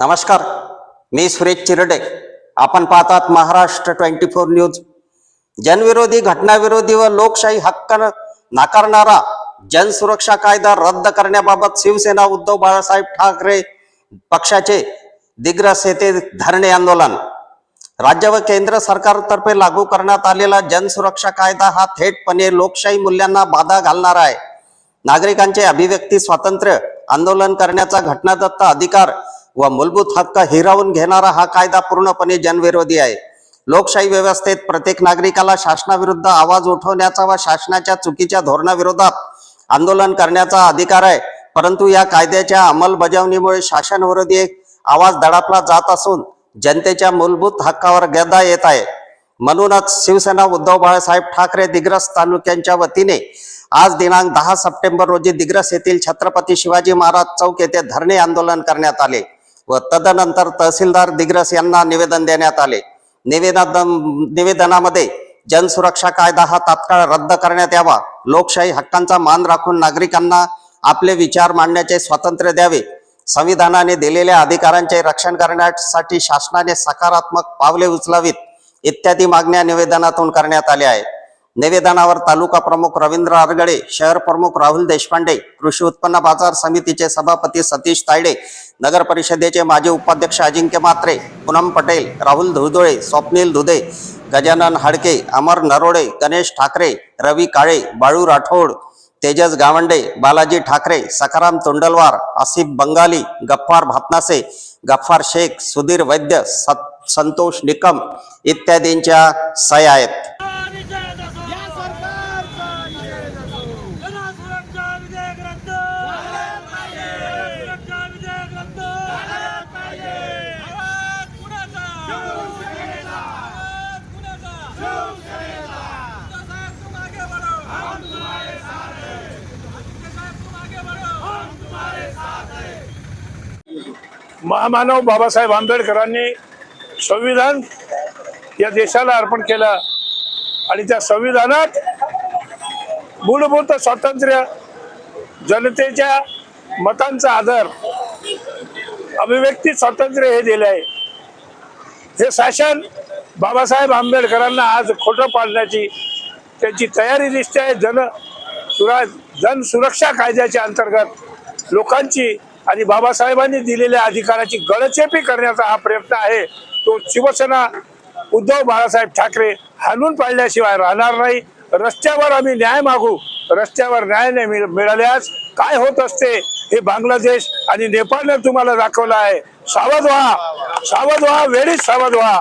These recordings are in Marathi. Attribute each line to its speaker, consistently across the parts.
Speaker 1: नमस्कार मी सुरेश चिरडे. आपण पाहतात महाराष्ट्र ट्वेंटी फोर न्यूज. जनविरोधी घटनाविरोधी व लोकशाही हक्क नाकारणारा जनसुरक्षा कायदा रद्द करण्याबाबत शिवसेना उद्धव बाळासाहेब ठाकरे पक्षाचे दिग्रस येथे धरणे आंदोलन. राज्य व केंद्र सरकारतर्फे लागू करण्यात आलेला जनसुरक्षा कायदा हा थेटपणे लोकशाही मूल्यांना बाधा घालणारा आहे. नागरिकांचे अभिव्यक्ती स्वातंत्र्य आंदोलन करण्याचा घटनादत्त अधिकार व मूलभूत हक्क हिरावून घेणारा हा कायदा पूर्णपणे जनविरोधी आहे. लोकशाही व्यवस्थेत प्रत्येक नागरिकाला शासनाविरुद्ध आवाज उठवण्याचा व शासनाच्या चुकीच्या धोरणाविरोधात आंदोलन करण्याचा अधिकार आहे. परंतु या कायद्याच्या अंमलबजावणीमुळे शासनविरोधी एक आवाज दडापला जात असून जनतेच्या मूलभूत हक्कावर गदा येत आहे. म्हणूनच शिवसेना उद्धव बाळासाहेब ठाकरे दिग्रस तालुक्यांच्या वतीने आज दिनांक दहा सप्टेंबर रोजी दिग्रस येथील छत्रपती शिवाजी महाराज चौक येथे धरणे आंदोलन करण्यात आले. व तदनंतर तहसीलदार दिग्रस यांना निवेदन देण्यात आले. निवेदन निवेदनामध्ये जनसुरक्षा कायदा हा तात्काळ रद्द करण्यात यावा. लोकशाही हक्कांचा मान राखून नागरिकांना आपले विचार मांडण्याचे स्वातंत्र्य द्यावे. संविधानाने दिलेल्या अधिकारांचे रक्षण करण्यासाठी शासनाने सकारात्मक पावले उचलावीत इत्यादी मागण्या निवेदनातून करण्यात आल्या आहेत. निवेदनावर तालुका प्रमुख रवींद्र आरगडे शहर प्रमुख राहुल देशपांडे कृषी उत्पन्न बाजार समितीचे सभापती सतीश तायडे नगर परिषदेचे माजी उपाध्यक्ष अजिंक्य मात्रे पूनम पटेल राहुल धुळधुळे स्वप्नील धुदे गजानन हाडके अमर नरोडे गणेश ठाकरे रवी काळे बाळू राठोड तेजस गावंडे बालाजी ठाकरे सखाराम तोंडलवार आसिफ बंगाली गफ्फार भातनासे गफ्फार शेख सुधीर वैद्य सत- संतोष निकम इत्यादींच्या सह्या आहेत
Speaker 2: या सरकारचा निषेध असो.
Speaker 3: सुरक्षा विधेयक रद्द सुरक्षा विधेयक रद्द आवाज कुणाचा आवाज कुणाचा साहेब तुम आगे बढ़ो आदित्य साहेब तुम आगे बढ़ो
Speaker 2: महामानव बाबासाहेब आंबेडकरांनी संविधान या देशाला अर्पण केलं. आणि त्या संविधानात मूलभूत स्वातंत्र्य जनतेच्या मतांचा आदर अभिव्यक्ती स्वातंत्र्य हे दिले आहे. हे शासन बाबासाहेब आंबेडकरांना आज खोटं पाडण्याची त्यांची तयारी दिसते आहे. जन सुरा जन सुरक्षा कायद्याच्या अंतर्गत लोकांची आणि बाबासाहेबांनी दिलेल्या अधिकाराची गळचेपी करण्याचा हा प्रयत्न आहे. तो शिवसेना उद्धव बाळासाहेब ठाकरे हाणून पाडल्याशिवाय राहणार नाही. रस्त्यावर आम्ही न्याय मागू. रस्त्यावर न्याय नाही मिळाल्यास काय होत असते हे बांगलादेश आणि नेपाळने तुम्हाला दाखवलं आहे. सावध व्हा. सावध व्हा. वेळीच सावध व्हा.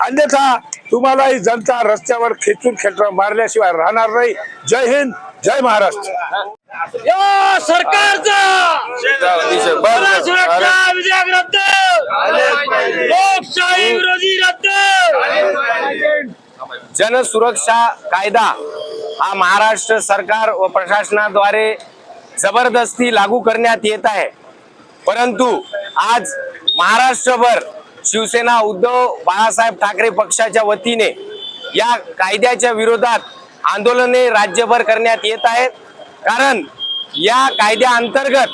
Speaker 2: अन्यथा तुम्हाला ही जनता रस्त्यावर खेचून खेचून मारल्याशिवाय राहणार नाही. जय हिंद. जय महाराष्ट्र.
Speaker 3: या सरकारचा! मला सुरक्षा विधेयक रद्द! लोकशाही विरोधी रद्द!
Speaker 4: जनसुरक्षा कायदा हा महाराष्ट्र सरकार व प्रशासनाद्वारे जबरदस्ती लागू करण्यात येत आहे. परंतु आज महाराष्ट्रभर शिवसेना उद्धव बाळासाहेब ठाकरे पक्षाच्या वतीने या कायद्याच्या विरोधात आंदोलने राज्यभर करण्यात येत आहेत. कारण या कायद्या अंतर्गत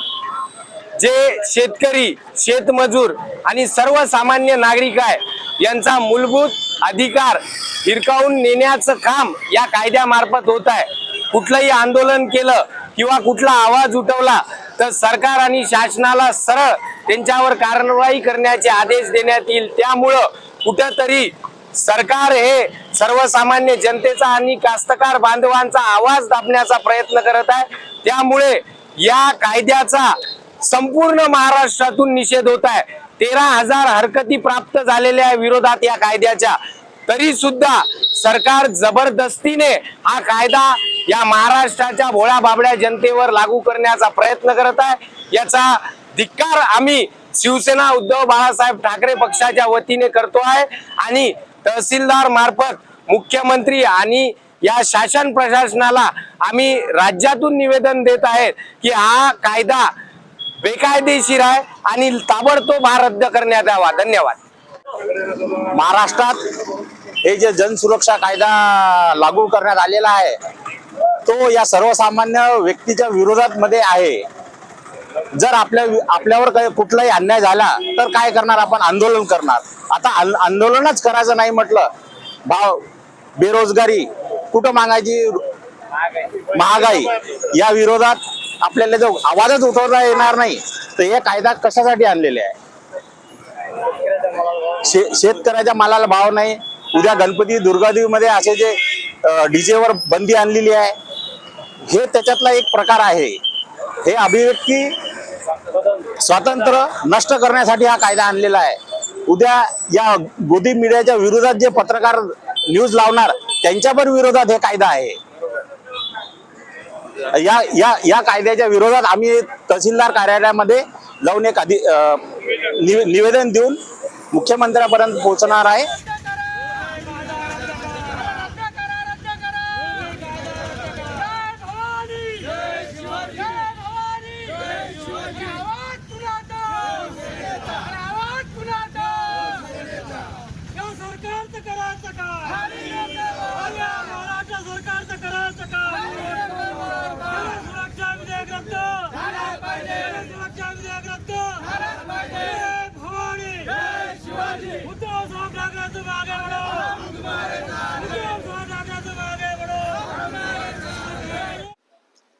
Speaker 4: जे शेतकरी शेतमजूर आणि सर्वसामान्य नागरिक आहे यांचा मूलभूत अधिकार हिरकावून नेण्याचं काम या कायद्यामार्फत होत आहे. कुठलंही आंदोलन केलं किंवा कुठला आवाज उठवला तर सरकार आणि शासनाला सरळ त्यांच्यावर कारवाई करण्याचे आदेश देण्यात येईल. त्यामुळं कुठंतरी सरकार हे सर्वसामान्य जनतेचा आणि कास्तकार बांधवांचा आवाज दाबण्याचा प्रयत्न करत आहे. त्यामुळे या कायद्याचा संपूर्ण महाराष्ट्रातून निषेध होत आहे. तेरा हजार हरकती प्राप्त झालेल्या आहे विरोधात या कायद्याच्या. तरी सुद्धा सरकार जबरदस्तीने हा कायदा या महाराष्ट्राच्या भोळ्या बाबड्या जनतेवर लागू करण्याचा प्रयत्न करत आहे. याचा धिक्कार आम्ही शिवसेना उद्धव बाळासाहेब ठाकरे पक्षाच्या वतीने करतो आहे. आणि तहसीलदार मार्फत मुख्यमंत्री आणि या शासन प्रशासनाला आम्ही राज्यातून निवेदन देत आहेत की हा कायदा बेकायदेशीर आहे आणि ताबडतोब हा रद्द करण्यात यावा. धन्यवाद.
Speaker 5: महाराष्ट्रात हे जे जनसुरक्षा कायदा लागू करण्यात आलेला आहे तो या सर्वसामान्य व्यक्तीच्या विरोधात मध्ये आहे. जर आपल्या आपल्यावर काही कुठलाही अन्याय झाला तर काय करणार आपण? आंदोलन करणार. आता आंदोलनच करायचं नाही म्हटलं. भाव बेरोजगारी कुठं मागायची? महागाई. या विरोधात आपल्याला जो आवाजच उठवता येणार नाही तर हे कायदा कशासाठी आणलेले आहे? शे शेतकऱ्याच्या मालाला भाव नाही. उद्या गणपती दुर्गादेवीमध्ये असे जे डीजेवर बंदी आणलेली आहे हे त्याच्यातला एक प्रकार आहे. हे अभिव्यक्ती स्वातंत्र्य नष्ट करण्यासाठी हा कायदा आणलेला आहे. उद्या या गोदी मीडियाच्या विरोधात जे पत्रकार न्यूज लावणार त्यांच्या पण विरोधात हे कायदा आहे. या या या कायद्याच्या विरोधात आम्ही तहसीलदार कार्यालयामध्ये जाऊन एक आधी निवे- निवेदन देऊन मुख्यमंत्र्यापर्यंत पोहोचणार आहे
Speaker 3: सरकारचं करायचं का महाराष्ट्र सरकारचं करायचं का सुरक्षा विधेयक रद्द सुरक्षा विधेयक रद्द जय भवानी उद्धव साहेब ठाकरे तुम आगे बढ़ो उद्धव साहेब ठाकरे तुम आगे बढ़ो